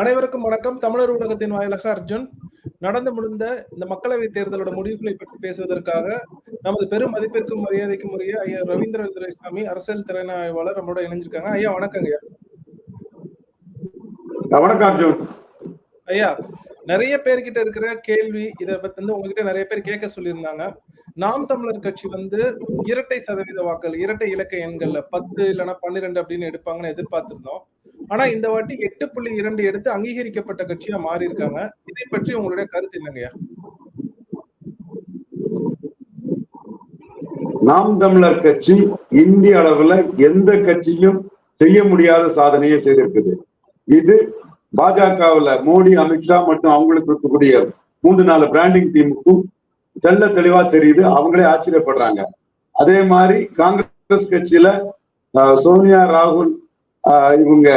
அனைவருக்கும் வணக்கம். தமிழர் ஊடகத்தின் வாயிலாக அர்ஜுன் நடந்து முடிந்த இந்த மக்களவைத் தேர்தலோட முடிவுகளை பற்றி பேசுவதற்காக நமது பெரும் மதிப்பிற்கும் மரியாதைக்கும் உரிய ஐயா ரவீந்திர துரைசாமி அரசியல் திறன் ஆய்வாளர் நம்மளோட இணைஞ்சிருக்காங்க. ஐயா வணக்கங்க ஐயா. வணக்கம் அர்ஜுன். ஐயா நிறைய பேர்கிட்ட இருக்கிற கேள்வி இதை பத்தி வந்து உங்ககிட்ட நிறைய பேர் கேட்க சொல்லியிருந்தாங்க. நாம் தமிழர் கட்சி வந்து இரட்டை சதவீத வாக்கள் இரட்டை இலக்க எண்கள்ல பத்து இல்லைன்னா பன்னிரெண்டு அப்படின்னு எடுப்பாங்கன்னு எதிர்பார்த்திருந்தோம். ஆனா இந்த வாட்டி எட்டு புள்ளி இரண்டு எடுத்து அங்கீகரிக்கப்பட்ட கட்சியா மாறி இருக்காங்க இதை பற்றி உங்களுடைய கருத்து என்னங்கய்யா நாம் தமிழர் கட்சி இந்திய அளவுல எந்த கட்சியும் செய்ய முடியாத சாதனையை செய்திருக்குது. இது பாஜகவுல மோடி அமித்ஷா மற்றும் அவங்களுக்கு இருக்கக்கூடிய மூன்று நாலு பிராண்டிங் டீமுக்கும் தெள்ள தெளிவா தெரியுது. அவங்களே ஆச்சரியப்படுறாங்க. அதே மாதிரி காங்கிரஸ் கட்சியில சோனியா ராகுல் இவங்க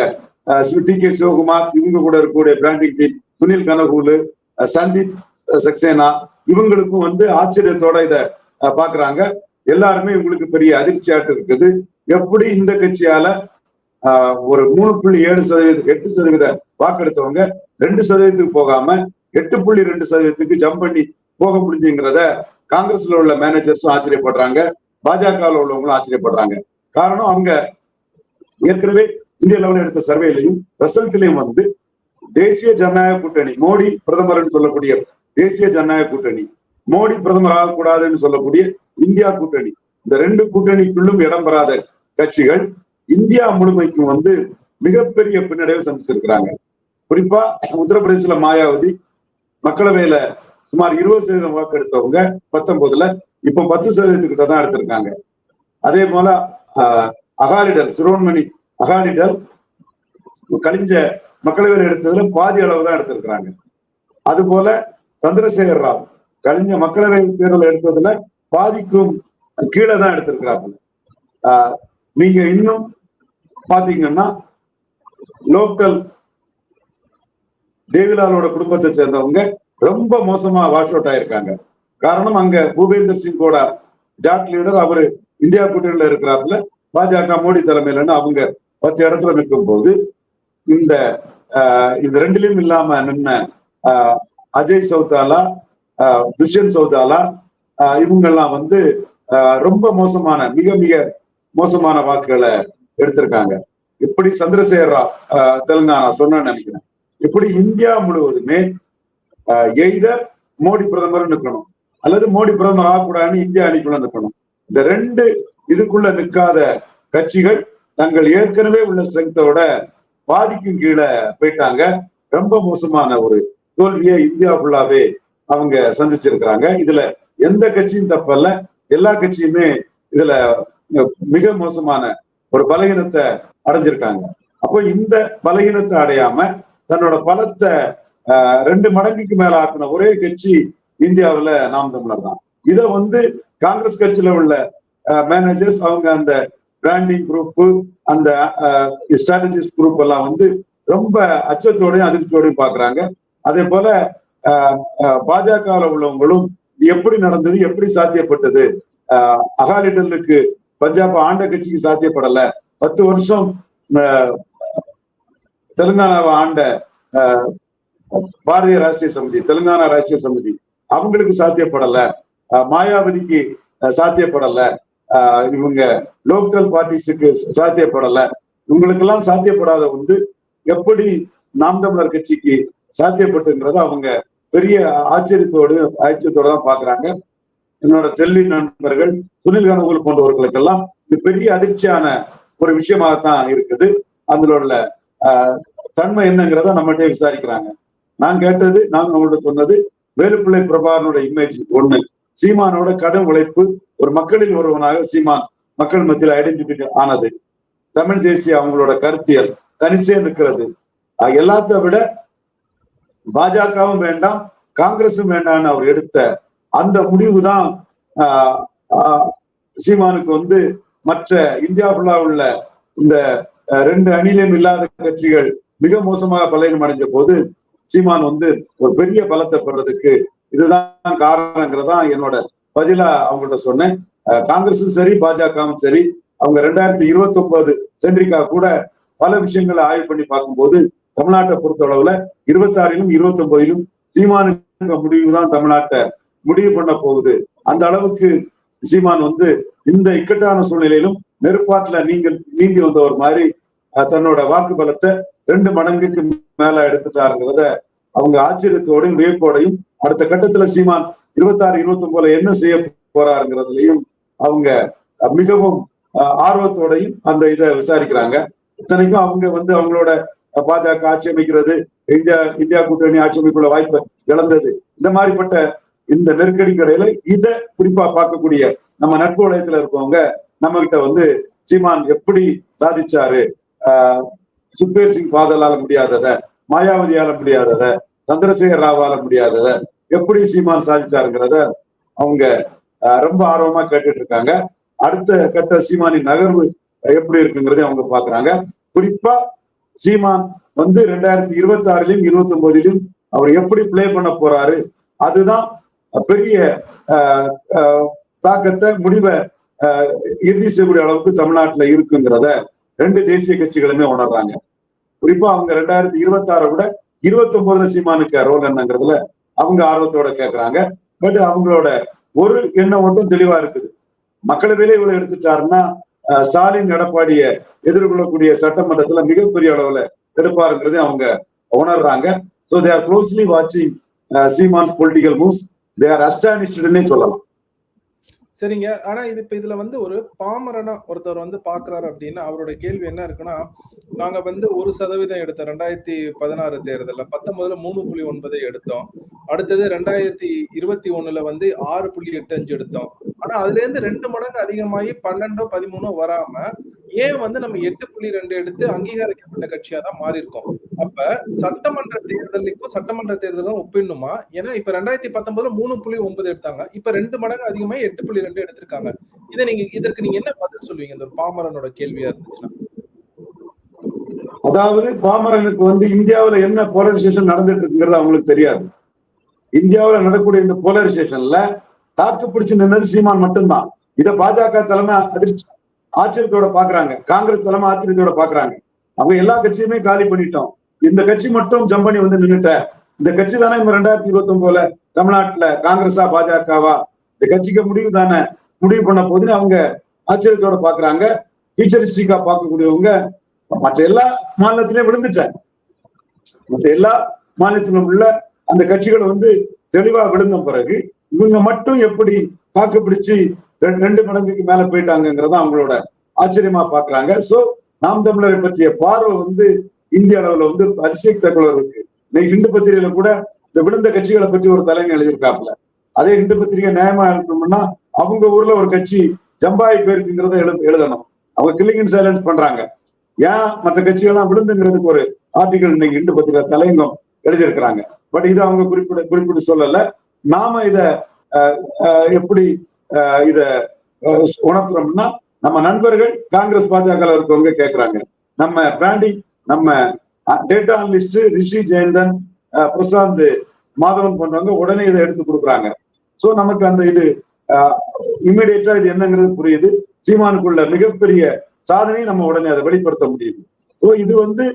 டி கே சிவகுமார் இவங்க கூட இருக்கக்கூடிய பிராண்டிங் டீம் சுனில் கனகூலு சந்தீப் சக்சேனா இவங்களுக்கும் வந்து ஆச்சரியத்தோட இத பாக்குறாங்க. எல்லாருமே இவங்களுக்கு பெரிய அதிர்ச்சியாட்டு இருக்குது. எப்படி இந்த கட்சியால ஒரு மூணு புள்ளி ஏழு சதவீதம் எட்டு சதவீத வாக்கெடுத்தவங்க ரெண்டு சதவீதத்துக்கு போகாம எட்டு புள்ளி ரெண்டு சதவீதத்துக்கு ஜம்ப் பண்ணி போக முடிஞ்சுங்கிறத காங்கிரஸ்ல உள்ள மேனேஜர்ஸும் ஆச்சரியப்படுறாங்க. பாஜகவில் உள்ளவங்களும் ஆச்சரியப்படுறாங்க. காரணம் அவங்க ஏற்கனவே இந்திய லெவலில் எடுத்த சர்வேலையும் ரிசல்ட்லயும் வந்து தேசிய ஜனநாயக கூட்டணி மோடி பிரதமர் சொல்லக்கூடிய தேசிய ஜனநாயக கூட்டணி மோடி பிரதமர் ஆகக்கூடாதுன்னு சொல்லக்கூடிய இந்தியா கூட்டணி. இந்த ரெண்டு கூட்டணிக்குள்ளும் இடம் பெறாத கட்சிகள் இந்தியா முழுமைக்கும் வந்து மிகப்பெரிய பின்னடைவை சந்திச்சிருக்கிறாங்க. குறிப்பா உத்தரப்பிரதேசல மாயாவதி மக்களவையில சுமார் இருபது சதவீதம் வாக்கு எடுத்தவங்க பத்தொன்பதுல இப்ப பத்து சதவீதத்துக்கிட்ட தான் எடுத்திருக்காங்க. அதே போல அகாலிடல் சிரோன்மணி அகாலிடல் கழிஞ்ச மக்களவையில் எடுத்ததுல பாதி அளவு தான் எடுத்திருக்கிறாங்க. அது போல சந்திரசேகர் ராவ் கழிஞ்ச மக்களவை தேர்தல் எடுத்ததுல பாதிக்கும் கீழே தான் எடுத்திருக்கிறாங்க நீங்க இன்னும் பாத்தீங்கன்னா லோக்கல் தேவிலாலோட குடும்பத்தை சேர்ந்தவங்க ரொம்ப மோசமா வாஷ் அவுட் ஆயிருக்காங்க. காரணம் அங்க பூபேந்தர் சிங் கூட ஜாட் லீடர் அவரு இந்தியா கூட்டணியில இருக்கிறாருல. பாஜக மோடி தலைமையிலன்னு அவங்க பத்து இடத்துல நிற்கும் போது இந்த இந்த ரெண்டுலயும் இல்லாம நின்ன அஜய் சௌதாலா துஷ்யந்த் சௌதாலா இவங்கெல்லாம் வந்து ரொம்ப மோசமான மிக மிக மோசமான வாக்குகளை எடுத்திருக்காங்க. இப்படி சந்திரசேகர் ராவ் தெலுங்கானா சொன்ன நினைக்கிறேன். இப்படி இந்தியா முழுவதுமே எய்தர் மோடி பிரதமர் நிற்கணும். அல்லது மோடி பிரதமர் ஆகக்கூடாதுன்னு இந்தியா அணிக்குள்ள நிற்கணும். இந்த ரெண்டு இதுக்குள்ள நிற்காத கட்சிகள் தங்கள் ஏற்கனவே உள்ள ஸ்ட்ரென்த்தோட பாதிக்கும் கீழே போயிட்டாங்க. ரொம்ப மோசமான ஒரு தோல்வியை இந்தியா ஃபுல்லாவே அவங்க சந்திச்சிருக்கிறாங்க. இதுல எந்த கட்சியும் தப்பல்ல. எல்லா கட்சியுமே இதுல மிக மோசமான ஒரு பலகீனத்தை அடைஞ்சிருக்காங்க. அப்போ இந்த பலகீனத்தை அடையாம தன்னோட பலத்தை ரெண்டு மடங்குக்கு மேல ஆக்கின ஒரே கட்சி இந்தியாவுல நாம் தமிழர் தான். இதை வந்து காங்கிரஸ் கட்சியில உள்ள மேனேஜர்ஸ் அவங்க அந்த பிராண்டிங் குரூப் அந்த ஸ்ட்ராட்டஜிஸ்ட் குரூப் எல்லாம் வந்து ரொம்ப அச்சத்தோடையும் அதிர்ச்சியோடையும் பாக்குறாங்க அதே போல பாஜகவில் உள்ளவங்களும் எப்படி நடந்தது எப்படி சாத்தியப்பட்டது? அகாலிடலுக்கு பஞ்சாப் ஆண்ட கட்சிக்கு சாத்தியப்படல. பத்து வருஷம் தெலுங்கானாவை ஆண்ட பாரதிய ராஷ்டிரிய சமிதி தெலுங்கானா ராஷ்டிரிய சமிதி அவங்களுக்கு சாத்தியப்படல. மாயாவதிக்கு சாத்தியப்படல. இவங்க லோக்கல் பார்ட்டிஸுக்கு சாத்தியப்படல. இவங்களுக்கு எல்லாம் சாத்தியப்படாத வந்து எப்படி நாம் தமிழர் கட்சிக்கு சாத்தியப்பட்டுங்கிறத அவங்க பெரிய ஆச்சரியத்தோடு ஆச்சரியத்தோட தான் பாக்குறாங்க என்னோட டெல்லி நண்பர்கள் சுனில் கனகுல் போன்றவர்களுக்கெல்லாம் இது பெரிய அதிர்ச்சியான ஒரு விஷயமாகத்தான் இருக்குது. அதுல உள்ள தன்மை என்னங்கிறத நம்மகிட்ட விசாரிக்கிறாங்க. நான் கேட்டது நான் அவங்கள்ட்ட சொன்னது வேலுப்பிள்ளை பிரபாகரனோட இமேஜ் ஒண்ணு. சீமானோட கடும் உழைப்பு ஒரு மக்களில் ஒருவனாக சீமான் மக்கள் மத்தியில் ஐடென்டிஃபை ஆனது. தமிழ் தேசிய அவங்களோட கருத்தியல் தனிச்சே நிற்கிறது. எல்லாத்த விட பாஜகவும் வேண்டாம் காங்கிரஸும் வேண்டாம்னு அவர் எடுத்த அந்த முடிவு தான் சீமானுக்கு வந்து மற்ற இந்தியா ஃபுல்லா உள்ள இந்த ரெண்டு அணிலையும் இல்லாத கட்சிகள் மிக மோசமாக பலனும் அடைஞ்ச போது சீமான் வந்து ஒரு பெரிய பலத்தை பெறதுக்கு இதுதான் காரணங்கிறதா என்னோட பதிலா அவங்கள்ட்ட சொன்னேன். காங்கிரஸும் சரி பாஜகவும் சரி. அவங்க ரெண்டாயிரத்தி இருபத்தி ஒன்பது சென்றிக்கா கூட பல விஷயங்களை ஆய்வு பண்ணி பார்க்கும்போது தமிழ்நாட்டை பொறுத்த அளவுல இருபத்தி ஆறிலும் இருபத்தி ஒன்பதிலும் சீமானுக்கு முடிவு தான் தமிழ்நாட்டை முடிவு பண்ண போகுது. அந்த அளவுக்கு சீமான் வந்து இந்த இக்கட்டான சூழ்நிலையிலும் நெருப்பாட்டுல நீங்கள் நீந்தி வந்தவர் மாதிரி தன்னோட வாக்கு பலத்தை ரெண்டு மடங்குக்கு மேல எடுத்துட்டாருங்கிறத அவங்க ஆச்சரியத்தோடையும் வியப்போடையும் அடுத்த கட்டத்துல சீமான் இருபத்தாறு இருபத்தி ஒன்பதுல என்ன செய்ய போறாருங்கிறதுலயும் அவங்க மிகவும் ஆர்வத்தோடையும் அந்த இதை விசாரிக்கிறாங்க. இத்தனைக்கும் அவங்க வந்து அவங்களோட பாஜக ஆட்சி அமைக்கிறது இந்தியா இந்தியா கூட்டணி ஆட்சி அமைப்புள்ள வாய்ப்பை இழந்தது. இந்த மாதிரிப்பட்ட இந்த நெருக்கடி கடையில இதை குறிப்பா பார்க்கக்கூடிய நம்ம நட்பு உலகத்துல இருக்கவங்க நம்ம கிட்ட வந்து சீமான் எப்படி சாதிச்சாரு? ஆஹ் சுக்பீர் சிங் பாதலால முடியாதத மாயாவதியால முடியாதத சந்திரசேகர் ராவால முடியாதத எப்படி சீமான் சாதிச்சாருங்கிறத அவங்க ரொம்ப ஆர்வமா கேட்டுட்டு இருக்காங்க அடுத்த கட்ட சீமானின் நகர்வு எப்படி இருக்குங்கிறதை அவங்க பாக்குறாங்க. குறிப்பா சீமான் வந்து ரெண்டாயிரத்தி இருபத்தி ஆறிலும் இருபத்தி ஒன்பதிலும் அவர் எப்படி பிளே பண்ண போறாரு அதுதான் பெரிய ஆஹ், தாக்கத்தை முடிவை இறுதி செய்யக்கூடிய அளவுக்கு தமிழ்நாட்டுல இருக்குங்கிறத ரெண்டு தேசிய கட்சிகளுமே உணர்றாங்க. குறிப்பா அவங்க ரெண்டாயிரத்தி இருபத்தி ஆறை விட இருபத்தி ஒன்பதுல சீமானுக்கு ரோல் என்னங்கிறதுல அவங்க ஆர்வத்தோட கேட்கறாங்க பட் அவங்களோட ஒரு எண்ணம் மட்டும் தெளிவா இருக்குது. மக்களவையிலே இவ்வளவு எடுத்துட்டாருன்னா ஆஹ், ஸ்டாலின் எடப்பாடிய எதிர்கொள்ளக்கூடிய சட்டமன்றத்துல மிகப்பெரிய அளவுல எடுப்பாருங்கிறதை அவங்க உணர்றாங்க. ஸோ தே ஆர் க்ளோஸ்லி வாட்சிங் Seeman's political moves they are அஸ்டானிஷ்டுன்னே சொல்லலாம். சரிங்க. ஆனா இது இப்ப இதுல வந்து ஒரு பாமரனா ஒருத்தர் வந்து பாக்குறாரு அப்படின்னா அவருடைய கேள்வி என்ன இருக்குன்னா நாங்க வந்து ஒரு சதவீதம் எடுத்தோம் ரெண்டாயிரத்தி பதினாறு தேர்தல்ல பத்தொன்பதுல மூணு புள்ளி ஒன்பதை எடுத்தோம். அடுத்தது ரெண்டாயிரத்தி இருபத்தி ஒண்ணுல வந்து ஆறு புள்ளி எட்டு அஞ்சு எடுத்தோம். ஆனா அதுல இருந்து ரெண்டு மடங்கு அதிகமாகி பன்னெண்டோ பதிமூணோ வராம ஏன் வந்து நம்ம எட்டு புள்ளி ரெண்டு எடுத்து அங்கீகரிக்கப்பட்ட கட்சியா தான் மாறி இருக்கோம் அப்ப சட்டமன்ற தேர்தலுக்கும் சட்டமன்ற தேர்தலும் ஒப்பிடணுமா? ஏன்னா இப்ப ரெண்டாயிரத்தி பத்தொன்பதுல மூணு புள்ளி ஒன்பது எடுத்தாங்க. இப்ப ரெண்டு மடங்கு அதிகமா எட்டு புள்ளி ரெண்டும் எடுத்திருக்காங்க. இதை நீங்க இதற்கு நீங்க என்ன பதில் சொல்லுவீங்க? இந்த பாமரனோட கேள்வியா இருந்துச்சுன்னா. அதாவது பாமரனுக்கு வந்து இந்தியாவில என்ன போலரைசேஷன் நடந்துட்டு இருக்குங்கிறது அவங்களுக்கு தெரியாது. இந்தியாவில நடக்கூடிய இந்த போலரைசேஷன்ல தாக்கு பிடிச்சு நின்னது சீமான் மட்டும்தான். இதை பாஜக தலைமை அதிர்ச்சி ஆச்சரியத்தோட பாக்குறாங்க. காங்கிரஸ் தலைமை ஆச்சரியத்தோட பாக்குறாங்க. அவங்க எல்லா கட்சியுமே காலி பண்ணிட்டோம். இந்த கட்சி மட்டும் ஜம்பனி வந்து நின்றுட்ட இந்த கட்சி தானே இந்த ரெண்டாயிரத்தி இருபத்தி ஒன்பதுல தமிழ்நாட்டுல காங்கிரஸா பாஜகவா இந்த கட்சிக்கு முடிவு தானே முடிவு பண்ண போதுன்னு அவங்க ஆச்சரியத்தோட பாக்குறாங்க. ஃபியூச்சரிஸ்டிக்கா பார்க்கக்கூடியவங்க மற்ற எல்லா மாநிலத்திலையும் விழுந்துட்டேன் மற்ற எல்லா மாநிலத்திலும் உள்ள அந்த கட்சிகள் வந்து தெளிவா விழுந்த பிறகு இவங்க மட்டும் எப்படி தாக்கு பிடிச்சு ரெண்டு- ரெண்டு மடங்குக்கு மேல போயிட்டாங்கிறத அவங்களோட ஆச்சரியமா பாக்குறாங்க. சோ நாம் தமிழரை பற்றிய பார்வை வந்து இந்திய அளவுல வந்து அதிசயத்தக்க இருக்கு இன்னைக்கு இந்து பத்திரிகையில கூட இந்த விழுந்த கட்சிகளை பற்றி ஒரு தலைமை எழுதியிருக்காப்புல. அதே இந்து பத்திரிகை நியாயமா எழுதணும்னா அவங்க ஊர்ல ஒரு கட்சி ஜம்பாய் போயிருக்குங்கிறத எழு எழுதணும். அவங்க கில்லிங் சைலன்ஸ் பண்றாங்க. ஏன் மற்ற கட்சிகள்லாம் விழுந்துங்கிறதுக்கு ஒரு ஆர்டிகல் இன்னைக்கு இண்டு பத்திரிகை தலையங்கம் எழுதியிருக்கிறாங்க. பட் இது அவங்க குறிப்பிட குறிப்பிட்டு சொல்லல. நாம இத எப்படி இத உணர்த்துறோம்னா நம்ம நண்பர்கள் காங்கிரஸ் பாஜக இருக்கவங்க கேட்கிறாங்க நம்ம பிராண்டிங் நம்ம டேட்டா அனலிஸ்ட் ரிஷி ஜெயந்தன் பிரசாந்த் மாதவன் போன்றவங்க உடனே இதை எடுத்து கொடுக்குறாங்க. சோ நமக்கு அந்த இது இம்மிடியேட்டா இது என்னங்கிறது புரியுது. சீமானுக்குள்ள மிகப்பெரிய சாதனையை நம்ம உடனே அதை வெளிப்படுத்த முடியுது. சோ இது வந்து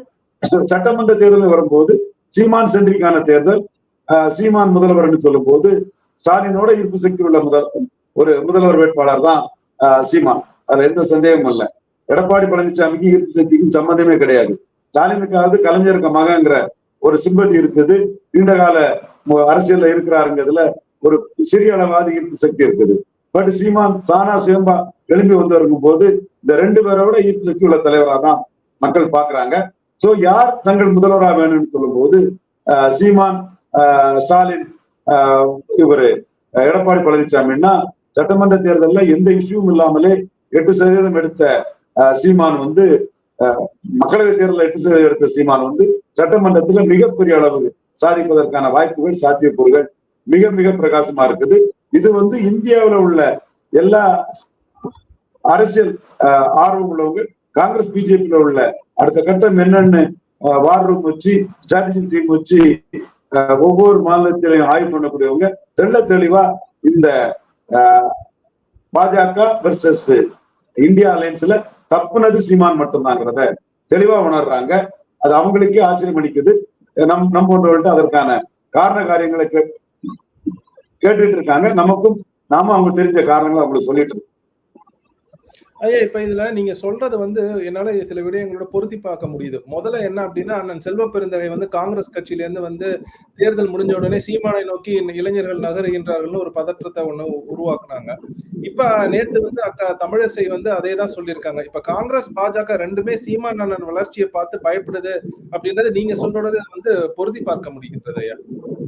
சட்டமன்ற தேர்தல் வரும்போது சீமான் சென்றிக்கான தேர்தல் சீமான் சீமான் முதல்வர்னு சொல்லும் போது ஸ்டாலினோட ஈர்ப்பு சக்தி உள்ள முதல் ஒரு முதல்வர் வேட்பாளர் தான் சீமான். அதுல எந்த சந்தேகமும் இல்லை. எடப்பாடி பழனிசாமிக்கு ஈர்ப்பு சக்திக்கும் சம்மந்தமே கிடையாது. ஸ்டாலினுக்காவது கலைஞருக்கு மகங்கிற ஒரு சிம்பதி இருக்குது. நீண்ட கால அரசியல்ல இருக்கிறாருங்கிறதுல ஒரு சிறிய அளவாதி ஈர்ப்பு சக்தி இருக்குது. பட் சீமான் சானா சுயம்பா எழும்பி வந்து இருக்கும் போது இந்த ரெண்டு பேரோட ஈர்ப்பு சக்தி உள்ள தலைவரா தான் மக்கள் பாக்குறாங்க சோ யார் தங்கள் முதல்வரா வேணும்னு சொல்லும் போது சீமான் ஸ்டாலின் அஹ், இவரு எடப்பாடி பழனிசாமின்னா சட்டமன்ற தேர்தல்ல எந்த இஷ்யூவும் இல்லாமலே எட்டு சதவீதம் எடுத்த சீமான் வந்து அஹ், மக்களவை தேர்தலில் எட்டு சதவீதம் எடுத்த சீமான் வந்து சட்டமன்றத்துல மிகப்பெரிய அளவு சாதிப்பதற்கான வாய்ப்புகள் சாத்தியக்கூறுகள் மிக மிக பிரகாசமா இருக்குது. இது வந்து இந்தியாவில உள்ள எல்லா அரசியல் ஆர்வம் உள்ளவங்க காங்கிரஸ் பிஜேபியில உள்ள அடுத்த கட்டம் என்னன்னு வார் ரூம் வச்சு ஸ்ட்ராட்டஜி டீம் வச்சு அஹ், ஒவ்வொரு மாநிலத்திலையும் ஆய்வு பண்ணக்கூடியவங்க தெள்ள தெளிவா இந்த பாஜக வெர்சஸ் இந்தியா அலையன்ஸ்ல தப்புனது சீமான் மட்டும்தாங்கிறத தெளிவா உணர்றாங்க. அது அவங்களுக்கே ஆச்சரியம் அளிக்குது நம் நம் போன்றவர்கள்ட்ட அதற்கான காரண காரியங்களை கே- கேட்டுட்டு இருக்காங்க. நமக்கும் நாம அவங்க தெரிஞ்ச காரணங்களை அவங்களுக்கு சொல்லிட்டு இருக்கோம் ஐயா இப்ப இதுல நீங்க சொல்றது வந்து என்னால சில விடயங்களோட பொருத்தி பார்க்க முடியுது. முதல்ல என்ன அப்படின்னா அண்ணன் செல்வ பெருந்தகை வந்து காங்கிரஸ் கட்சியில இருந்து வந்து தேர்தல் முடிஞ்ச உடனே சீமானை நோக்கி இளைஞர்கள் நகருகின்றார்கள்னு ஒரு பதற்றத்தை ஒண்ணு உருவாக்குனாங்க. இப்ப நேத்து வந்து அக்கா தமிழிசை வந்து அதே தான் சொல்லியிருக்காங்க. இப்ப காங்கிரஸ் பாஜக ரெண்டுமே சீமான் அண்ணன் வளர்ச்சியை பார்த்து பயப்படுது அப்படின்றது நீங்க சொல்றது வந்து பொருத்தி பார்க்க முடிகின்றது ஐயா.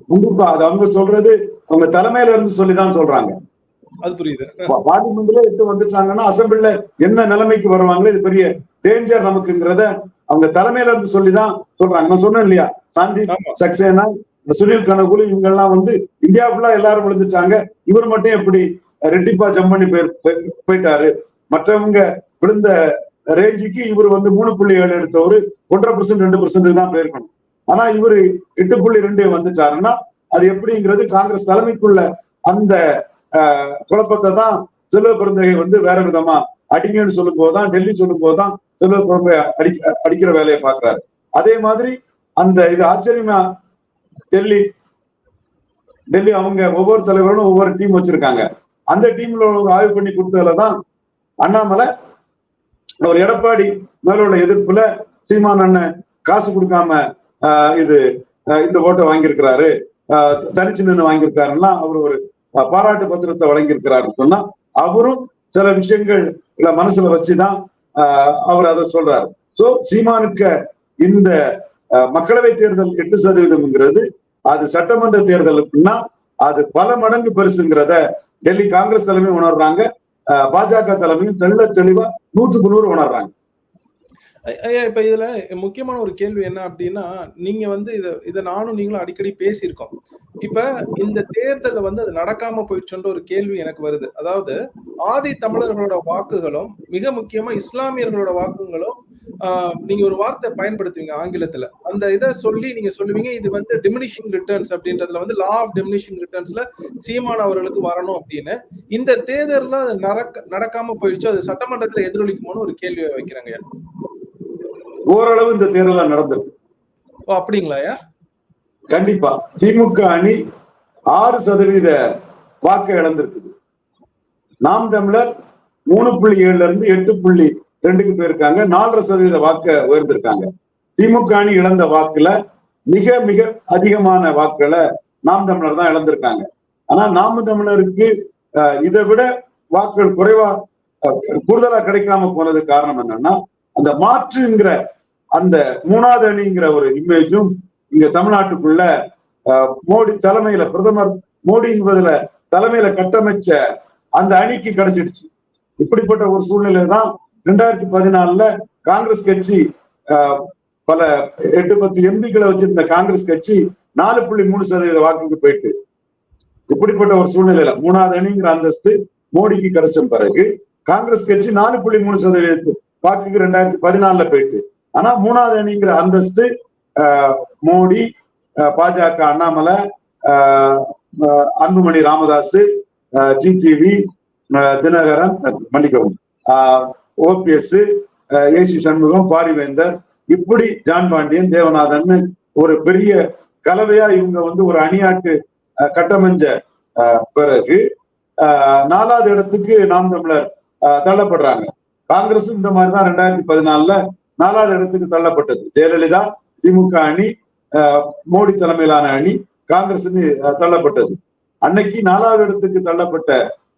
கண்டிப்பா. அது அவங்க சொல்றது அவங்க தலைமையில இருந்து சொல்லிதான் சொல்றாங்க. அது புரியுது. பார்லிமெண்ட்ல எடுத்து வந்துட்டாங்கன்னா அசம்பிளில என்ன நிலைமைக்கு வருவாங்களோ இது பெரிய டேஞ்சர் நமக்குங்கிறத அவங்க தலைமையில இருந்து சொல்லிதான் சொல்றாங்க. நான் சொன்னேன் இல்லையா சாந்தி. சக்சேனா இந்த சுனில் கனகுலு இவங்க எல்லாம் வந்து இந்தியா ஃபுல்லா எல்லாரும் விழுந்துட்டாங்க. இவர் மட்டும் எப்படி ரெட்டிப்பா ஜம்ப் பண்ணி போய் போய்- போயிட்டாரு. மற்றவங்க விழுந்த ரேஞ்சுக்கு இவர் வந்து மூணு புள்ளி ஏழு எடுத்தவர் ஒன்றரை பர்சன்ட் ரெண்டு பர்சன்ட் தான் போயிருக்கணும். ஆனா இவரு எட்டு புள்ளி ரெண்டு வந்துட்டாருன்னா அது எப்படிங்கிறது காங்கிரஸ் தலைமைக்குள்ள அந்த குழப்பத்தை தான் செல்வ பெருந்தகை வந்து வேற விதமா அடிங்கன்னு சொல்லும் போதுதான் டெல்லி சொல்லும் போதுதான் செல்வ பெருந்தகை அடி அடிக்கிற வேலையை பாக்குறாரு அதே மாதிரி அந்த இது ஆச்சரியமா டெல்லி டெல்லி அவங்க ஒவ்வொரு தலைவர்களும் ஒவ்வொரு டீம் வச்சிருக்காங்க. அந்த டீம்ல அவங்க ஆய்வு பண்ணி கொடுத்ததுலதான் அண்ணாமலை ஒரு எடப்பாடி மேல உள்ள எதிர்ப்புல சீமான் அண்ணன் காசு கொடுக்காம ஆஹ், இது இந்த ஓட்டை வாங்கியிருக்கிறாரு. ஆஹ், தனிச்சு நின்று வாங்கியிருக்காருன்னா அவர் ஒரு பாராட்டு பத்திரத்தை வழங்கியிருக்கிறாருன்னு சொன்னா அவரும் சில விஷயங்கள் மனசுல வச்சுதான் ஆஹ், அவர் அதை சொல்றாரு. சோ சீமானுக்கு இந்த ஆஹ், மக்களவை தேர்தல் எட்டு சதவீதம்ங்கிறது அது சட்டமன்ற தேர்தலுக்குன்னா அது பல மடங்கு பெருசுங்கிறத டெல்லி காங்கிரஸ் தலைமை உணர்றாங்க. பாஜக தலைமையும் தெள்ள தெளிவா நூற்றுக்கு நூறு உணர்றாங்க. ஐயா இப்ப இதுல முக்கியமான ஒரு கேள்வி என்ன அப்படின்னா நீங்க வந்து இதை இதை நானும் நீங்களும் அடிக்கடி பேசியிருக்கோம். இப்ப இந்த தேர்தல்ல வந்து அது நடக்காம போயிடுச்சுன்ற ஒரு கேள்வி எனக்கு வருது. அதாவது ஆதி தமிழர்களோட வாக்குகளும் மிக முக்கியமா இஸ்லாமியர்களோட வாக்குகளும் நீங்க ஒரு வார்த்தை பயன்படுத்துவீங்க ஆங்கிலத்துல. அந்த இதை சொல்லி நீங்க சொல்லுவீங்க இது வந்து டிமினிஷிங் ரிட்டர்ன்ஸ் அப்படின்றதுல வந்து லா ஆஃப் டிமினிஷிங் ரிட்டர்ன்ஸ்ல சீமான் அவர்களுக்கு வரணும் அப்படின்னு. இந்த தேர்தல்ல அது நடக்க நடக்காம போயிடுச்சு அது சட்டமன்றத்துல எதிரொலிக்குமோன்னு ஒரு கேள்வியை வைக்கிறாங்க. ஓரளவு இந்த தேர்தல் நடந்திருக்கு. ஓ அப்படிங்களா கண்டிப்பா. திமுக அணி ஆறு சதவீத வாக்கு இழந்திருக்குது. நாம் தமிழர் மூணு புள்ளி ஏழுல இருந்து எட்டு புள்ளி ரெண்டுக்கு போயிருக்காங்க. நாலரை சதவீத வாக்க உயர்ந்திருக்காங்க. திமுக அணி இழந்த வாக்குல மிக மிக அதிகமான வாக்குகளை நாம் தமிழர் தான் இழந்திருக்காங்க. ஆனா நாம தமிழருக்கு இதை விட வாக்குகள் குறைவா கூடுதலா கிடைக்காம போனது காரணம் என்னன்னா அந்த மாற்றுங்கிற அந்த மூணாவது அணிங்கிற ஒரு இமேஜும் இங்க தமிழ்நாட்டுக்குள்ள மோடி தலைமையில பிரதமர் மோடி என்பதுல தலைமையில கட்டமைச்ச அந்த அணிக்கு கிடைச்சிடுச்சு. இப்படிப்பட்ட ஒரு சூழ்நிலை தான் ரெண்டாயிரத்தி பதினாலுல காங்கிரஸ் கட்சி பல எட்டு பத்து எம்பிக்களை வச்சிருந்த காங்கிரஸ் கட்சி நாலு புள்ளி மூணு சதவீத வாக்குக்கு போயிட்டு. இப்படிப்பட்ட ஒரு சூழ்நிலையில மூணாவது அணிங்கிற அந்தஸ்து மோடிக்கு கிடைச்ச பிறகு காங்கிரஸ் கட்சி நாலு புள்ளி மூணு சதவீதத்து வாக்குக்கு ரெண்டாயிரத்தி பதினாலுல போயிட்டு. ஆனா மூணாவது அணிங்கிற அந்தஸ்து ஆஹ், மோடி ஆஹ், பாஜக அண்ணாமலை ஆஹ், அன்புமணி ராமதாஸ் ஜிடிவி தினகரன் மன்னிக்கவும் ஓபிஎஸ் ஏசி சண்முகம் பாரிவேந்தர் இப்படி ஜான் பாண்டியன் தேவநாதன் ஒரு பெரிய கலவையா இவங்க வந்து ஒரு அணியாட்டு கட்டமைஞ்ச அஹ், பிறகு நாலாவது இடத்துக்கு நாம் தமிழர் தள்ளப்படுறாங்க. காங்கிரஸ் இந்த மாதிரி தான் ரெண்டாயிரத்தி பதினாலுல நாலாவது இடத்துக்கு தள்ளப்பட்டது. ஜெயலலிதா திமுக அணி அஹ், மோடி தலைமையிலான அணி காங்கிரஸ் தள்ளப்பட்டது. அன்னைக்கு நாலாவது இடத்துக்கு தள்ளப்பட்ட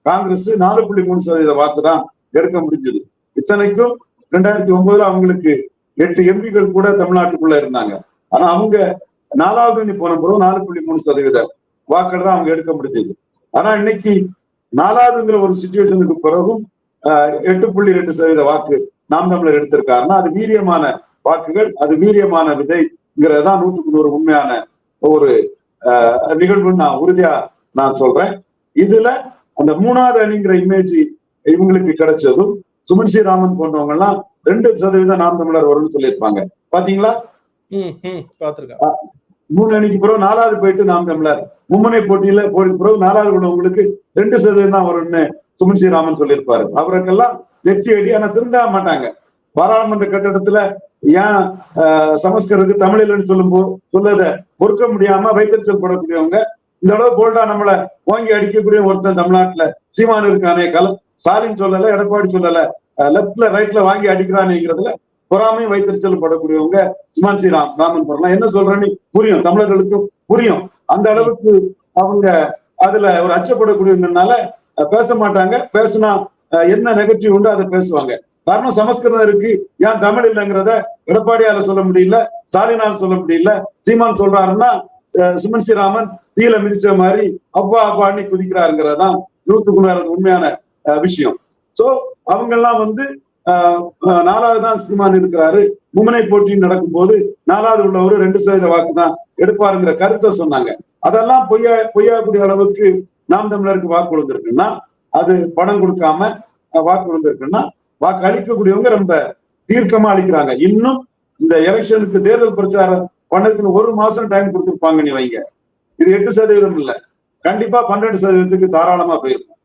காங்கிரஸ் நாலு புள்ளி மூணு சதவீத வாக்கு தான் எடுக்க முடிஞ்சது. இத்தனைக்கும் ரெண்டாயிரத்தி ஒன்பதுல அவங்களுக்கு எட்டு எம்பிகள் கூட தமிழ்நாட்டுக்குள்ள இருந்தாங்க. ஆனா அவங்க நாலாவது அணி போன பிறகு நாலு புள்ளி மூணு சதவீத வாக்கள் தான் அவங்க எடுக்க முடிஞ்சது. ஆனா இன்னைக்கு நாலாவதுங்கிற ஒரு சுச்சுவேஷனுக்கு பிறகும் ஆஹ், எட்டு புள்ளி ரெண்டு சதவீத வாக்கு நாம் தமிழர் எடுத்திருக்காருன்னா அது வீரியமான வாக்குகள் அது வீரியமான விதைங்கிறது நூற்றுக்கு நூறு உண்மையான ஒரு நிகழ்வுன்னு நான் உறுதியா நான் சொல்றேன். இதுல அந்த மூணாவது அணிங்கிற இமேஜ் இவங்களுக்கு கிடைச்சதும் சுமன் ஸ்ரீராமன் போன்றவங்க எல்லாம் ரெண்டு சதவீதம் நாம் தமிழர் வரும்னு சொல்லியிருப்பாங்க. பாத்தீங்களா? மூணு அணிக்கு பிறகு நாலாவது போயிட்டு நாம் தமிழர். மும்முனை போட்டியில போய் பிறகு நாலாவது உள்ளவங்களுக்கு ரெண்டு சதவீதம் தான் வரும்னு சுமன் ஸ்ரீராமன் சொல்லியிருப்பாரு. அவருக்கெல்லாம் வெற்றி அடி ஆனா திருந்த மாட்டாங்க. பாராளுமன்ற கட்டடத்துல ஏன் ஆஹ், தமிழில்னு சொல்லும் போ சொல்லத பொறுக்க முடியாம வைத்தறிச்சல் படக்கூடியவங்க இந்த அளவு போல்டா நம்மள வாங்கி அடிக்கக்கூடிய ஒருத்தன் தமிழ்நாட்டுல சீமான் இருக்கானே கல ஸ்டாலின் சொல்லல எடப்பாடி சொல்லல லெப்ட்ல ரைட்ல வாங்கி அடிக்கிறானேங்கிறதுல பொறாமை வைத்தறிச்சல் படக்கூடியவங்க சுமான் ஸ்ரீராம் ராமன் படலாம் என்ன சொல்றேன்னு புரியும் தமிழர்களுக்கும் புரியும். அந்த அளவுக்கு அவங்க அதுல ஒரு அச்சப்படக்கூடியவங்கனால பேச மாட்டாங்க. பேசினா என்ன நெகட்டிவ் உண்டோ அதை பேசுவாங்க. காரணம் சமஸ்கிருதம் இருக்கு. ஏன் தமிழ் இல்லைங்கிறத எடப்பாடியால சொல்ல முடியல ஸ்டாலினால சொல்ல முடியல சீமான் சொல்றாருன்னா சுமன் ஸ்ரீராமன் தீல மிதிச்ச மாதிரி அப்பா அப்பான்னு குதிக்கிறாருங்கிறதான் நூத்துக்கு நூறு உண்மையான அஹ், விஷயம். சோ அவங்க எல்லாம் வந்து ஆஹ் நாலாவது தான் சீமான் இருக்கிறாரு. மும்முனை போட்டி நடக்கும் போது நாலாவது உள்ளவரு ரெண்டு சதவீத வாக்கு தான் எடுப்பாருங்கிற கருத்தை சொன்னாங்க. அதெல்லாம் பொய்யா பொய்யாக்கூடிய அளவுக்கு நாம் தமிழருக்கு வாக்கு கொடுத்துருக்குன்னா அது பணம் கொடுக்காம வாக்கு விழுந்திருக்குன்னா வாக்கு அளிக்கக்கூடியவங்க ரொம்ப தீர்க்கமா அளிக்கிறாங்க. இன்னும் இந்த எலெக்ஷனுக்கு தேர்தல் பிரச்சாரம் பண்ணதுக்கு ஒரு மாசம் டைம் கொடுத்துருப்பாங்க நீ வைங்க. இது எட்டு சதவீதம் இல்ல. கண்டிப்பா பன்னெண்டு சதவீதத்துக்கு தாராளமா போயிருக்கும்.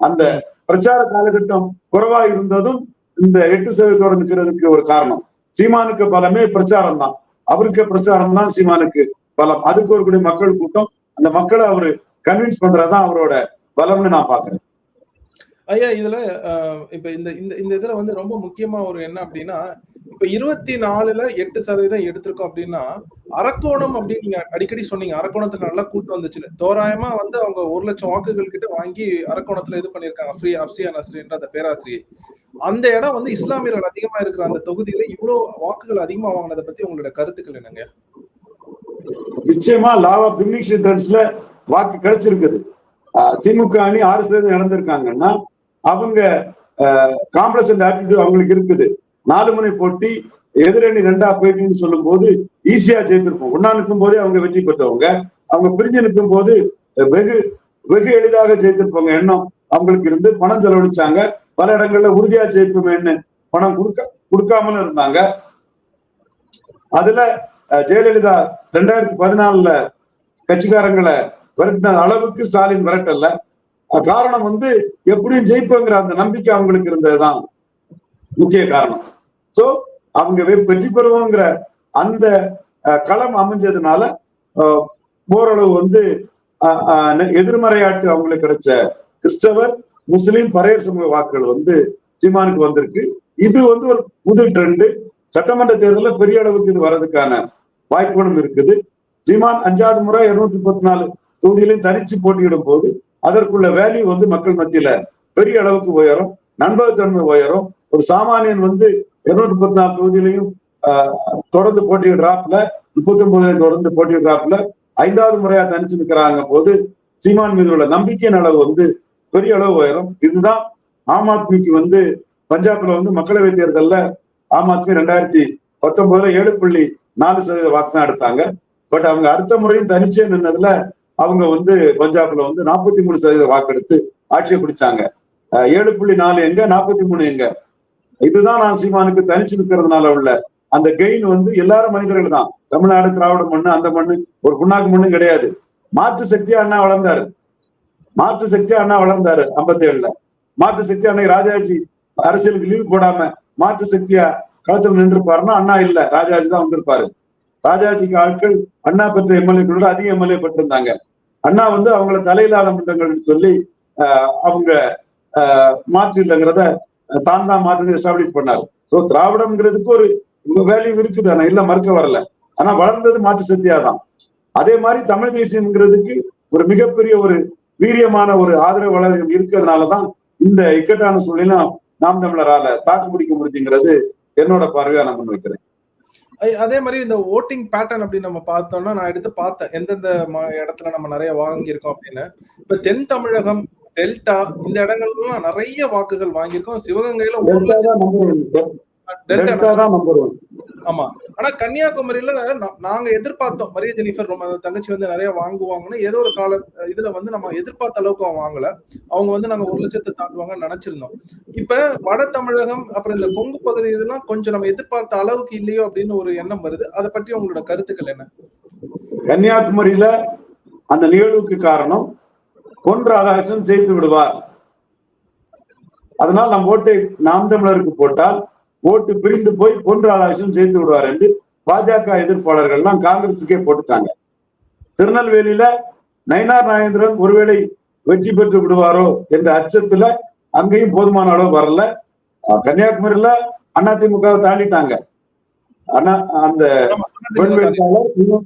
அந்த பிரச்சார காலகட்டம் குறைவா இருந்ததும் இந்த எட்டு சதவீதத்தோட நிற்கிறதுக்கு ஒரு காரணம். சீமானுக்கு பலமே பிரச்சாரம் தான். அவருக்கு பிரச்சாரம் தான் சீமானுக்கு பலம். அதுக்கு ஒரு கூடிய மக்கள் கூட்டம். அந்த மக்களை அவரு கன்வின்ஸ் பண்றதுதான் அவரோட பலம்னு நான் பாக்குறேன் ஐயா இதுல அஹ், இப்ப இந்த இந்த இந்த இதுல வந்து ரொம்ப முக்கியமா ஒரு என்ன அப்படின்னா இப்ப இருபத்தி நாலுல எட்டு சதவீதம் எடுத்திருக்கோம் அப்படின்னா அரக்கோணம் அப்படின்னு நீங்க அடிக்கடி சொன்னீங்க. அரக்கோணத்துல நல்லா கூட்டம் வந்துச்சுன்னு. தோராயமா வந்து அவங்க ஒரு லட்சம் வாக்குகள் கிட்ட வாங்கி அரக்கோணத்துல இது பண்ணிருக்காங்க ஃப்ரீ அப்சியா நஸ்ரீன்ற அந்த பேராசிரியை. அந்த இடம் வந்து இஸ்லாமியர்கள் அதிகமா இருக்கிற அந்த தொகுதியில இவ்வளவு வாக்குகள் அதிகமா வாங்கினதை பத்தி உங்களோட கருத்துக்கள் என்னங்க? நிச்சயமா லாவ் ஆஃப் டிமினிஷன் வாக்கு கிடைச்சிருக்குது. ஆஹ் திமுக அணி ஆறு சதவீதம் இழந்திருக்காங்கன்னா அவங்க காம்ப்ளசன்ட் ஆட்டிடியூட் அவங்களுக்கு இருக்குது. நாலு முனை போட்டி எதிரணி ரெண்டா போயிட்டுன்னு சொல்லும் போது ஈஸியா ஜெயித்திருப்போம். ஒன்னா நிற்கும் போதே அவங்க வெற்றி பெற்றவங்க. அவங்க பிரிஞ்சு நிற்கும் போது வெகு வெகு எளிதாக ஜெயித்திருப்பாங்க எண்ணம் அவங்களுக்கு இருந்து பணம் செலவழிச்சாங்க. பல இடங்கள்ல உறுதியா ஜெயிப்போமேன்னு பணம் கொடுக்க கொடுக்காமல இருந்தாங்க. அதுல ஜெயலலிதா ரெண்டாயிரத்தி பதினாலுல கட்சிக்காரங்களை விரட்டின அளவுக்கு ஸ்டாலின் விரட்டல. காரணம் வந்து எப்படியும் ஜெயிப்போங்கிற அந்த நம்பிக்கை அவங்களுக்கு இருந்ததுதான். முக்கிய காரணம். சோ அவங்க வெற்றி பெறுவோங்கிற அந்த களம் அமைஞ்சதுனால ஓரளவு வந்து அஹ், எதிர்மறையாட்டு அவங்களுக்கு கிடைச்ச கிறிஸ்தவர் முஸ்லிம் பரையர் சமூக வாக்குகள் வந்து சீமானுக்கு வந்திருக்கு. இது வந்து ஒரு புது ட்ரெண்டு. சட்டமன்ற தேர்தலில் பெரிய அளவுக்கு இது வர்றதுக்கான வாய்ப்புகளும் இருக்குது. சீமான் அஞ்சாவது முறை இருநூத்தி முப்பத்தி நாலு தொகுதியிலையும் தனிச்சு போட்டியிடும் போது அதற்குள்ள வேல்யூ வந்து மக்கள் மத்தியில பெரிய அளவுக்கு உயரும். நண்பகத்தன்மை உயரும். ஒரு சாமானியன் வந்து இருநூத்தி முப்பத்தி நாலு தொகுதியிலையும் தொடர்ந்து போட்டியிடுறாப்புல முப்பத்தி ஒன்பதுலையும் தொடர்ந்து போட்டியிடுறாப்புல ஐந்தாவது முறையா தனிச்சு நிற்கிறாங்க போது சீமான் மீது உள்ள நம்பிக்கையின் அளவு வந்து பெரிய அளவு உயரும். இதுதான் ஆம் ஆத்மிக்கு வந்து பஞ்சாப்ல வந்து மக்களவை தேர்தல்ல ஆம் ஆத்மி ரெண்டாயிரத்தி பத்தொன்பதுல ஏழு புள்ளி நாலு சதவீத வாக்கு தான் எடுத்தாங்க. பட் அவங்க அடுத்த முறையும் தனிச்சே நின்னதுல அவங்க வந்து பஞ்சாப்ல வந்து நாற்பத்தி மூணு சதவீத வாக்கெடுத்து ஆட்சியை பிடிச்சாங்க. ஏழு புள்ளி நாலு எங்க நாற்பத்தி மூணு எங்க? இதுதான் நான் சீமானுக்கு தனிச்சு நிற்கிறதுனால உள்ள அந்த கெயின் வந்து எல்லாரும் மனிதர்கள் தான். தமிழ்நாடு திராவிட மண்ணு அந்த மண்ணு ஒரு புண்ணாக்கு மண்ணும் கிடையாது. மாற்று சக்தியா அண்ணா வளர்ந்தாரு. மாற்று சக்தியா அண்ணா வளர்ந்தாரு ஐம்பத்தி ஏழுல மாற்று சக்தி அன்னைக்கு ராஜாஜி அரசியலுக்கு லீவ் போடாம மாற்று சக்தியா களத்துல நின்றுப்பாருன்னா அண்ணா இல்ல ராஜாஜி தான் வந்திருப்பாரு. ராஜாஜிக்கு ஆட்கள் அண்ணா பெற்ற எம்எல்ஏக்களோட அதிக எம்எல்ஏ பெற்றிருந்தாங்க. அண்ணா வந்து அவங்கள தலையிலான மன்றங்கள்னு சொல்லி ஆஹ், அவங்க ஆஹ், மாற்று இல்லைங்கிறத தான் தான் மாற்று எஸ்டாப்ளிஷ் பண்ணாரு. ஸோ திராவிடம்ங்கிறதுக்கு ஒரு வேல்யூ இருக்குது. ஆனா இல்ல மறுக்க வரல. ஆனா வளர்ந்தது மாற்று சக்தியா தான். அதே மாதிரி தமிழ் தேசியம்ங்கிறதுக்கு ஒரு மிகப்பெரிய ஒரு வீரியமான ஒரு ஆதரவு வளர்ச்சி இருக்கிறதுனாலதான் இந்த இக்கட்டான சூழ்நிலை நாம் தமிழரால தாக்கு பிடிக்க முடிஞ்சுங்கிறது என்னோட பார்வையா நான் முன் வைக்கிறேன் அதே மாதிரி இந்த ஓட்டிங் பேட்டர்ன் அப்படின்னு நம்ம பார்த்தோம்னா நான் எடுத்து பார்த்தேன். எந்தெந்த ம- இடத்துல நம்ம நிறைய வாங்கியிருக்கோம் அப்படின்னு. இப்ப தென் தமிழகம் டெல்டா இந்த இடங்கள்லாம் நிறைய வாக்குகள் வாங்கியிருக்கோம். சிவகங்கையில ஒரு லட்சம் டெல்டா தான் நம்பர் ஒன் ஆமா. ஆனா கன்னியாகுமரியில நாங்க எதிர்பார்த்தோம். மரிய ஜெனிஃபர் ரொம்ப தங்கச்சி வந்து நிறைய வாங்குவாங்கன்னு ஏதோ ஒரு கால இதுல வந்து நம்ம எதிர்பார்த்த அளவுக்கு அவங்க வாங்கல. அவங்க வந்து நாங்க ஒரு லட்சத்தை தாண்டுவாங்கன்னு நினைச்சிருந்தோம். இப்ப வட தமிழகம் அப்புறம் இந்த கொங்கு பகுதி இதெல்லாம் கொஞ்சம் நம்ம எதிர்பார்த்த அளவுக்கு இல்லையோ அப்படின்னு ஒரு எண்ணம் வருது. அதை பற்றி உங்களோட கருத்துக்கள் என்ன? கன்னியாகுமரியில அந்த நிகழ்வுக்கு காரணம் பொன் ராதாகிருஷ்ணன் ஜெயித்து விடுவார். அதனால் நம் ஓட்டை நாம் தமிழருக்கு போட்டால் ஓட்டு பிரிந்து போய் பொன் ராதாகிருஷ்ணன் சேர்த்து விடுவார் என்று பாஜக எதிர்ப்பாளர்கள்லாம் காங்கிரஸுக்கே போட்டுட்டாங்க. திருநெல்வேலியில நயினார் நாகேந்திரன் ஒருவேளை வெற்றி பெற்று விடுவாரோ என்ற அச்சத்துல அங்கேயும் போதுமான அளவு வரல. கன்னியாகுமரியில கன்னியாகுமரியில அதிமுகவை தாண்டிட்டாங்க. ஆனா அந்த பெண் வேட்பாளர்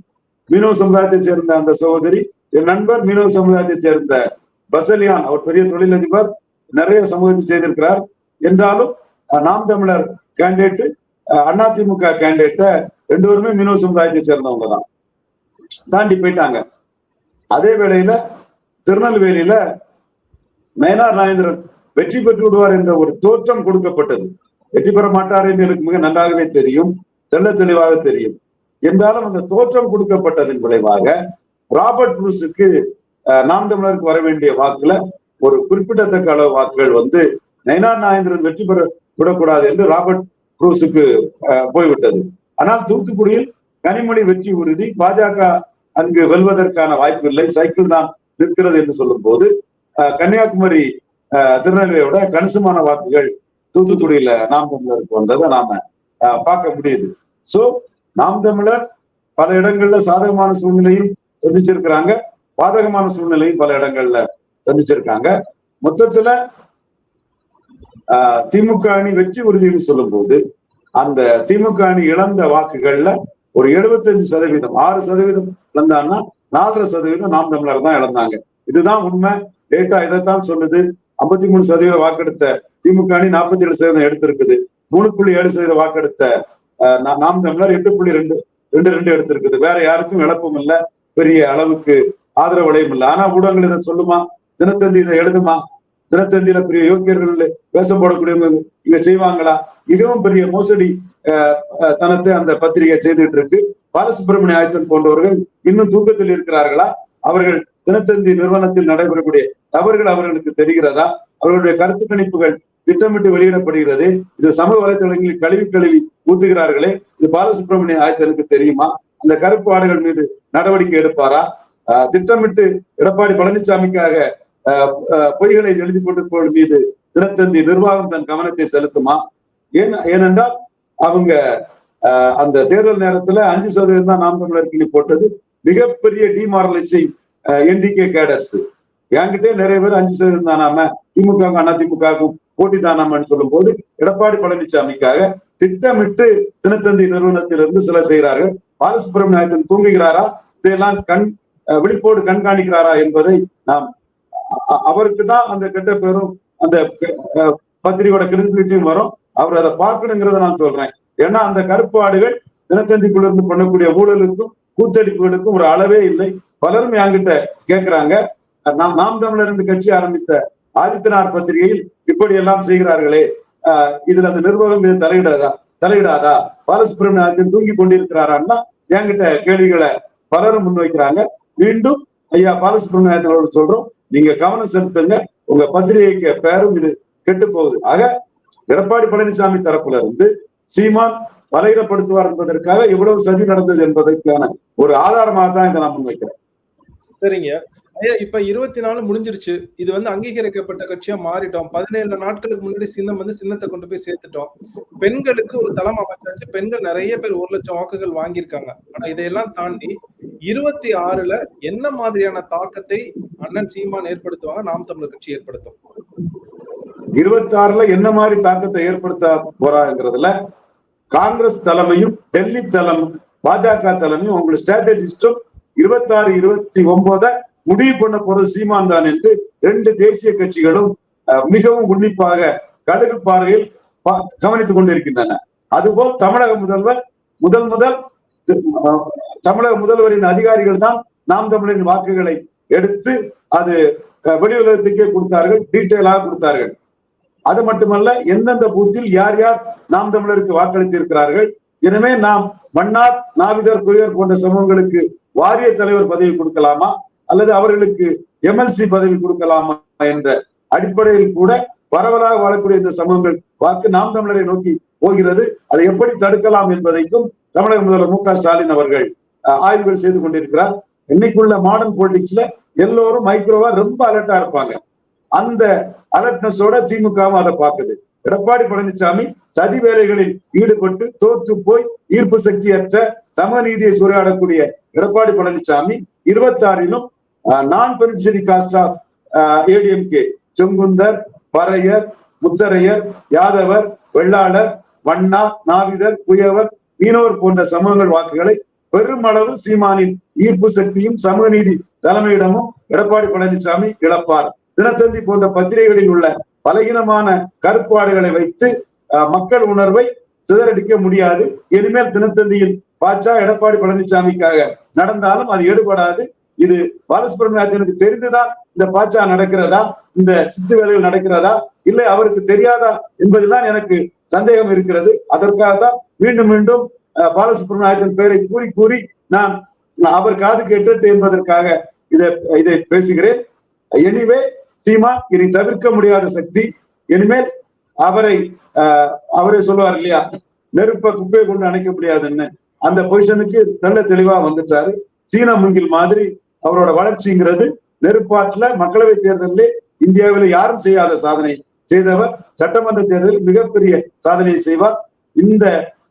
மீனவ- சமுதாயத்தை சேர்ந்த அந்த சகோதரி என் நண்பர் மீனவ சமுதாயத்தை சேர்ந்த பசலியான் அவர் பெரிய தொழிலதிபர் நிறைய சமூகத்தை செய்திருக்கிறார். என்றாலும் நாம் தமிழர் கேண்டிடேட் அதிமுக கேண்டிடேட்ட ரெண்டு பேருமே மீனவ சமுதாயத்தை சேர்ந்தவங்க தான். தாண்டி போயிட்டாங்க. அதே வேளையில திருநெல்வேலியில நயனார் நாயந்திரன் வெற்றி பெற்று விடுவார் என்ற ஒரு தோற்றம் கொடுக்கப்பட்டது. வெற்றி பெற மாட்டார் என்று எனக்கு மிக நன்றாகவே தெரியும். தெள்ள தெளிவாக தெரியும். என்றாலும் அந்த தோற்றம் கொடுக்கப்பட்டதன் விளைவாக ராபர்ட் புருஷுக்கு நாம் தமிழருக்கு வர வேண்டிய வாக்குல ஒரு குறிப்பிடத்தக்க அளவு வாக்குகள் வந்து நயனார் நாயந்திரன் வெற்றி பெற விடக்கூடாது என்று ராபர்ட் புரூஸுக்கு அஹ், போய்விட்டது. ஆனால் தூத்துக்குடியில் கனிமொழி வெற்றி உறுதி. பாஜக அங்கு வெல்வதற்கான வாய்ப்பு இல்லை சைக்கிள் தான் நிற்கிறது என்று சொல்லும் போது கன்னியாகுமரி அஹ், திருநெல்வேலியோட கணிசமான வாக்குகள் தூத்துக்குடியில நாம் தமிழருக்கு வந்ததை நாம அஹ், பார்க்க முடியுது. சோ நாம் தமிழர் பல இடங்கள்ல சாதகமான சூழ்நிலையும் சந்திச்சிருக்கிறாங்க. பாதகமான சூழ்நிலையும் பல இடங்கள்ல சந்திச்சிருக்காங்க. மொத்தத்துல திமுக அணி வெற்றி உறுதின்னு சொல்லும் போது அந்த திமுக அணி இழந்த வாக்குகள்ல ஒரு 75% சதவீதம் ஆறு சதவீதம் இழந்தான்னா நாலரை சதவீதம் நாம் தமிழர் தான் இழந்தாங்க. இதுதான் உண்மை. டேட்டா இதைத்தான் சொல்லுது. ஐம்பத்தி மூணு சதவீதம் வாக்கெடுத்த திமுக அணி நாற்பத்தி ஏழு சதவீதம் எடுத்திருக்குது. மூணு புள்ளி ஏழு சதவீதம் வாக்கெடுத்த ஆஹ், நாம் தமிழர் எட்டு புள்ளி ரெண்டு ரெண்டு ரெண்டு எடுத்திருக்குது. வேற யாருக்கும் இழப்பும் இல்லை. பெரிய அளவுக்கு ஆதரவு விலையும் இல்லை. ஆனா ஊடகங்கள் இதை சொல்லுமா? தினத்தந்தி இதை எழுதுமா? தினத்தந்தியில பெரிய யோக்கியர்கள் வேஷம் இங்க செய்வாங்களா? மிகவும் பெரிய மோசடி தனத்தை அந்த பத்திரிகை செய்துட்டு இருக்கு பாலசுப்ரமணிய ஆயத்தன் போன்றவர்கள் இன்னும் தூக்கத்தில் இருக்கிறார்களா? அவர்கள் தினத்தந்தி நிறுவனத்தில் நடைபெறக்கூடிய தவறுகள் அவர்களுக்கு தெரிகிறதா? அவர்களுடைய கருத்து கணிப்புகள் திட்டமிட்டு வெளியிடப்படுகிறது. இது சமூக வலைதளங்களில் கழுவி கழுவி ஊத்துகிறார்களே. இது பாலசுப்ரமணிய ஆயத்தனுக்கு தெரியுமா? அந்த கருப்பு ஆடுகள் மீது நடவடிக்கை எடுப்பாரா? ஆஹ், திட்டமிட்டு எடப்பாடி பழனிசாமிக்காக பொய்களை எழுதி போட்டு மீது தினத்தந்தி நிர்வாகம் தன் கவனத்தை செலுத்துமா? ஏன் ஏனென்றால் அவங்க அந்த தேர்தல் நேரத்துல அஞ்சு சதவீதம் தான் நாம் தமிழர் கிளி போட்டது. மிகப்பெரிய டிமாரலைசிங் என்டிகே கேடர்ஸ். என்கிட்டே நிறைய பேர் அஞ்சு சதவீதம் தானாம திமுக அதிமுகவுக்கும் போட்டி தானாமன்னு சொல்லும் போது எடப்பாடி பழனிசாமிக்காக திட்டமிட்டு தினத்தந்தி நிறுவனத்திலிருந்து சிலர் செய்கிறார்கள். பாலசுப்ரமணியன் தூங்குகிறாரா? இதையெல்லாம் கண் அஹ், விழிப்போடு கண்காணிக்கிறாரா என்பதை நாம் அவருக்கு தான் அந்த கெட்ட பேரும் அந்த பத்திரிகையோட கிரெடிபிலிட்டியும் வரும். அவர் அதை பார்க்கணுங்கிறத நான் சொல்றேன். ஏன்னா அந்த கருப்பு ஆடுகள் தினத்தந்திக்குள்ள இருந்து பண்ணக்கூடிய ஊழலுக்கும் கூத்தடிப்புகளுக்கும் ஒரு அளவே இல்லை. பலரும் என்கிட்ட கேட்கிறாங்க நாம் நாம் தமிழர் என்று கட்சி ஆரம்பித்த ஆதித்யநாத் பத்திரிகையில் இப்படி எல்லாம் செய்கிறார்களே. ஆஹ் இதுல அந்த நிர்வாகம் இது தலையிடாதா தலையிடாதா? பாலசுப்ரமணியன் தூங்கி கொண்டிருக்கிறாரான்னா என்கிட்ட கேள்விகளை பலரும் முன்வைக்கிறாங்க. மீண்டும் ஐயா பாலசுப்ரமணியத்தோடு சொல்றோம். நீங்க கவனம் செலுத்துங்க. உங்க பத்திரிகைக்கு பேரும் இது கெட்டு போகுது. ஆக எடப்பாடி பழனிசாமி தரப்புல இருந்து சீமான் பலகீனப்படுத்துவார் என்பதற்காக இவ்வளவு சதி நடந்தது என்பதற்கான ஒரு ஆதாரமாக தான் இதை நான் முன்வைக்கிறேன். சரிங்க. இப்ப இருபத்தி நாலு முடிஞ்சிருச்சு. இது வந்து அங்கீகரிக்கப்பட்ட கட்சியா மாறிட்டோம். பதினேழு நாட்களுக்கு முன்னாடி சின்னம் வந்து சின்னத்தை கொண்டு போய் சேர்த்துட்டோம். பெண்களுக்கு ஒரு தளம் அமைச்சாச்சு. பெண்கள் நிறைய பேர் ஒரு லட்சம் வாக்குகள் வாங்கியிருக்காங்க. ஆனா இதையெல்லாம் தாண்டி இருபத்தி ஆறுல என்ன மாதிரியான தாக்கத்தை அண்ணன் சீமான் ஏற்படுத்துவாங்க? நாம் தமிழர் கட்சி ஏற்படுத்தும். இருபத்தி ஆறுல என்ன மாதிரி தாக்கத்தை ஏற்படுத்த போறாங்கிறதுல காங்கிரஸ் தலைமையும் டெல்லி தலைமை பாஜக தலைமையும் உங்களுக்கு ஸ்ட்ராட்டஜிஸ்டும் இருபத்தி ஆறு இருபத்தி ஒன்பதை முடிவு பண்ண போறது சீமான் தான் என்று ரெண்டு தேசிய கட்சிகளும் அஹ், மிகவும் உன்னிப்பாக கடுகு பார்வையில் கவனித்துக் கொண்டிருக்கின்றன. அதுபோல் தமிழக முதல்வர் முதல் முதல் தமிழக முதல்வரின் அதிகாரிகள் தான் நாம் தமிழரின் வாக்குகளை எடுத்து அது அஹ், வெளி உலகத்துக்கே கொடுத்தார்கள் டீட்டெயிலாக கொடுத்தார்கள். அது மட்டுமல்ல எந்தெந்த பூத்தில் யார் யார் நாம் தமிழருக்கு வாக்களித்து இருக்கிறார்கள் எனவே நாம் மன்னார் நாவிதர் குயர் போன்ற சமூகங்களுக்கு வாரிய தலைவர் பதவி கொடுக்கலாமா? அல்லது அவர்களுக்கு எம்எல்சி பதவி கொடுக்கலாமா என்ற அடிப்படையில் கூட பரவலாக வாழக்கூடிய இந்த சமூகங்கள் வாக்கு நாம் தமிழரை நோக்கி போகிறது. அதை எப்படி தடுக்கலாம் என்பதைக்கும் தமிழக முதல்வர் மு க ஸ்டாலின் அவர்கள் ஆய்வுகள் செய்து கொண்டிருக்கிறார். இன்னைக்குள்ள மாடர்ன் பொலிட்டிக்ஸ்ல எல்லோரும் மைக்ரோவா ரொம்ப அலர்ட்டா இருப்பாங்க. அந்த அலர்ட்னஸோட திமுகவும் அதை பார்க்குது. எடப்பாடி பழனிசாமி சதி வேலைகளில் ஈடுபட்டு தோற்று போய் ஈர்ப்பு சக்தியற்ற சமநீதியை சூறையாடக்கூடிய எடப்பாடி பழனிசாமி இருபத்தி ஆறிலும் நான் beneficiary caste of ADMK Sengunthar Paraiyar Mutharaiyar Yadavar Vellalar Vanna Navithar Kuyavar மீனவர் போன்ற சமூகங்கள் வாக்குகளை பெருமளவு சீமானின் ஈர்ப்பு சக்தியும் சமூக நீதி தலைமையிடமும் எடப்பாடி பழனிசாமி இழப்பார். தினத்தந்தி போன்ற பத்திரிகைகளில் உள்ள பலகீனமான கருப்பாடுகளை வைத்து மக்கள் உணர்வை சிதறடிக்க முடியாது. இனிமேல் தினத்தந்தியில் பாச்சா எடப்பாடி பழனிசாமிக்காக நடந்தாலும் அது ஈடுபடாது. இது பாலசுப்ரமணியனுக்கு தெரிந்துதான் இந்த பாச்சா நடக்கிறதா? இந்த சித்து வேலைகள் நடக்கிறதா? இல்லை அவருக்கு தெரியாதா? என்பதுதான் எனக்கு சந்தேகம் இருக்கிறது. அதற்காக தான் மீண்டும் மீண்டும் அஹ், பெயரை கூறி கூறி நான் அவர் காது கேட்டு என்பதற்காக இதை இதை பேசுகிறேன். எனிவே சீமா இனி தவிர்க்க முடியாத சக்தி இனிமேல் அவரை ஆஹ், அவரே சொல்லுவார் இல்லையா? நெருப்ப குப்பையை கொண்டு அணைக்க முடியாதுன்னு. அந்த பொசிஷனுக்கு நல்ல தெளிவா வந்துட்டாரு. சீன முங்கில் மாதிரி அவரோட வளர்ச்சிங்கிறது நெருப்பாற்றுல மக்களவை தேர்தலிலே இந்தியாவில் யாரும் செய்யாத சாதனை செய்தவர். சட்டமன்ற தேர்தலில் மிகப்பெரிய சாதனை செய்வார். இந்த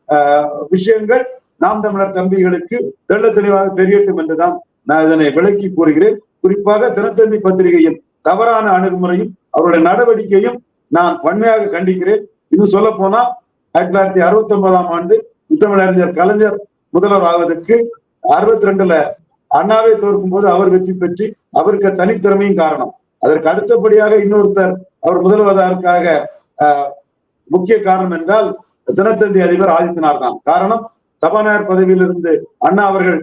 ஆஹ், விஷயங்கள் நாம் தமிழர் தம்பிகளுக்கு தெள்ள தெளிவாக தெரியட்டும் என்றுதான் நான் இதனை விளக்கி கூறுகிறேன். குறிப்பாக தினத்தந்தி பத்திரிகையின் தவறான அணுகுமுறையும் அவருடைய நடவடிக்கையும் நான் வன்மையாக கண்டிக்கிறேன். இன்னும் சொல்ல போனா ஆயிரத்தி தொள்ளாயிரத்தி அறுபத்தி ஒன்பதாம் ஆண்டு முத்தமிழறிஞர் கலைஞர் முதல்வர் ஆவதற்கு அறுபத்தி ரெண்டுல அண்ணாவை தோற்கும் போது அவர் வெற்றி பெற்று அவருக்கு தனித்திறமையும் காரணம். அதற்கு அடுத்தபடியாக இன்னொருத்தர் அவர் முதல்வதற்காக முக்கிய காரணம் என்றால் தினத்தந்தி அதிபர் ஆதித்யநாத் தான். காரணம் சபாநாயகர் பதவியிலிருந்து அண்ணா அவர்கள்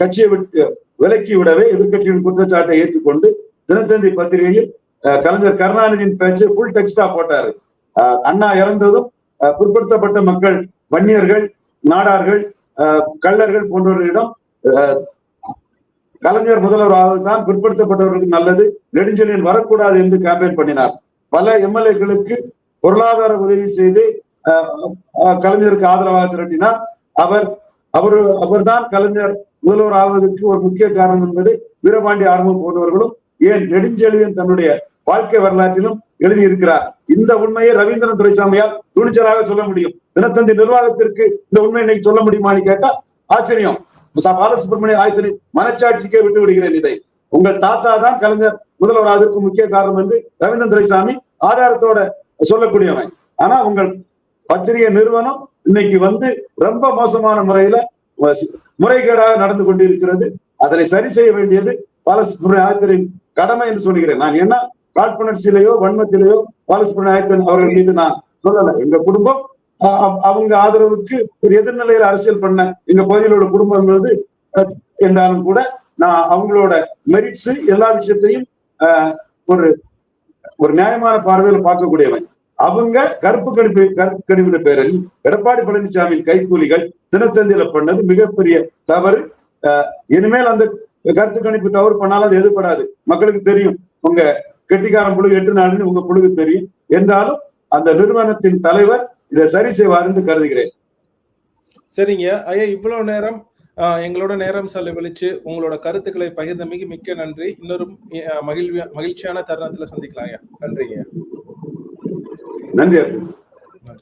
கட்சியை விட்டு விலக்கி விடவே எதிர்கட்சியின் குற்றச்சாட்டை ஏற்றுக்கொண்டு தினத்தந்தி பத்திரிகையில் ஆஹ், கலைஞர் கருணாநிதியின் பேச்சு ஃபுல் டெக்ஸ்டா போட்டாரு. அண்ணா இறந்ததும் பிற்படுத்தப்பட்ட மக்கள் வன்னியர்கள் நாடார்கள் கள்ளர்கள் போன்றவர்களிடம் கலைஞர் முதல்வர் தான் பிற்படுத்தப்பட்டவர்களுக்கு நல்லது நெடுஞ்செழியன் வரக்கூடாது என்று கேம்பெயின் பண்ணினார். பல எம்எல்ஏக்களுக்கு பொருளாதார உதவி செய்து ஆஹ், கலைஞருக்கு ஆதரவாக திரட்டினார். அவர் அவர் அவர்தான் கலைஞர் முதல்வர் ஆவதற்கு ஒரு முக்கிய காரணம் என்பது வீரபாண்டி ஆரம்பம் போன்றவர்களும் ஏன் நெடுஞ்செழியன் தன்னுடைய வாழ்க்கை வரலாற்றிலும் எழுதியிருக்கிறார். இந்த உண்மையை ரவீந்திரன் துரைசாமியால் துணிச்சலாக சொல்ல முடியும். தினத்தந்தி நிர்வாகத்திற்கு இந்த உண்மை இன்னைக்கு சொல்ல முடியுமான்னு கேட்டா ஆச்சரியம். பாலசுப்ரமணிய ஆயத்தினை மனச்சாட்சிக்கே விட்டு விடுகிறேன் இதை. உங்கள் தாத்தா தான் கலைஞர் முதல்வர் அதற்கு முக்கிய காரணம் என்று ரவீந்திரன் துரைசாமி ஆதாரத்தோட சொல்லக்கூடியவன். ஆனா உங்கள் பத்திரிகை நிறுவனம் இன்னைக்கு வந்து ரொம்ப மோசமான முறையில முறைகேடாக நடந்து கொண்டிருக்கிறது. அதனை சரி செய்ய வேண்டியது பாலசுப்ரமணிய ஆயத்தரின் கடமை என்று சொல்கிறேன். நான் என்ன காழ்ப்புணர்ச்சியிலேயோ வன்மத்திலேயோ பாலசுப்ரமணிய ஆயத்தன் அவர்கள் மீது நான் சொல்லல. எங்க குடும்பம் அவங்க ஆதரவுக்கு ஒரு எதிர்நிலையில அரசியல் பண்ண எங்க பகுதியிலோட குடும்பங்கிறது குடும்பம் என்பது என்றாலும் கூட நான் அவங்களோட மெரிட்ஸ் எல்லா விஷயத்தையும் ஒரு ஒரு நியாயமான பார்வையில பார்க்கக்கூடியவன். அவங்க கருப்பு கணிப்பு கருப்பு கணிப்பின பேரில் எடப்பாடி பழனிசாமியின் கைக்கூலிகள் தினத்தந்தியில பண்ணது மிகப்பெரிய தவறு. இனிமேல் அந்த கருத்து கணிப்பு தவறு பண்ணாலும் அது எதிர்படாது. மக்களுக்கு தெரியும் உங்க கெட்டிக்காரன் புழுகு எட்டு நாள்னு உங்க புழுகு தெரியும். என்றாலும் அந்த நிறுவனத்தின் தலைவர் இதை சரி செய்வார் என்று கருதுகிறேன். சரிங்க. ஐயா இவ்வளவு நேரம் எங்களோட நேரம் செலவழிச்சு உங்களோட கருத்துக்களை பகிர்ந்தமைக்கு மிக்க நன்றி. இன்னொரு ஆஹ், மகிழ்வியா மகிழ்ச்சியான தருணத்துல சந்திக்கலாம் ஐயா. நன்றிங்க. நன்றி